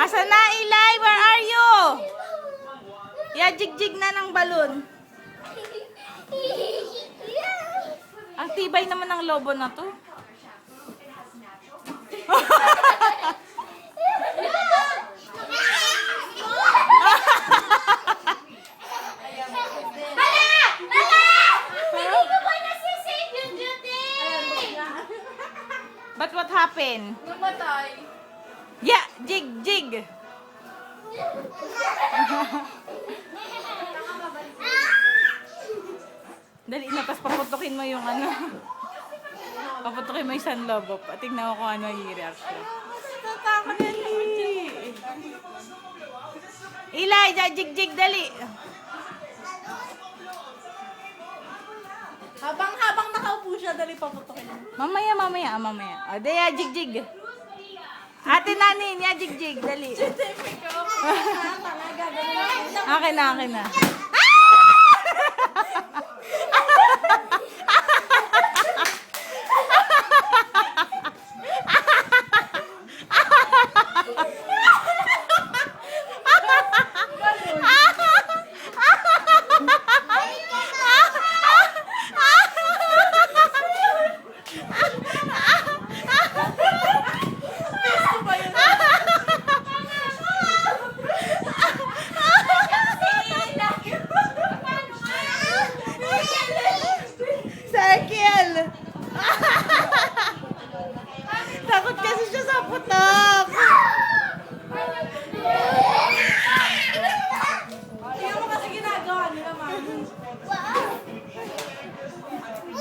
Asa na, Eli? Where are you? Yeah, jigjig na ng balon. Ang tibay naman ng lobo na to. But what happened? Namatay. Yeah, jig, jig. Dali na, tapos paputukin mo yung ano. Paputukin mo yung sunlobo. Tingnan mo kung ano yung reaction. Tatakot yan, eh. Eli, jig, jig, dali. Habang habang nakaupo siya, dali paputokin. Mamaya, mamaya, ah, mamaya. O, de, ya, jig, jig. Ate nanin, ya, jig, jig, dali. Akin na, akin na. 你知道吗？我。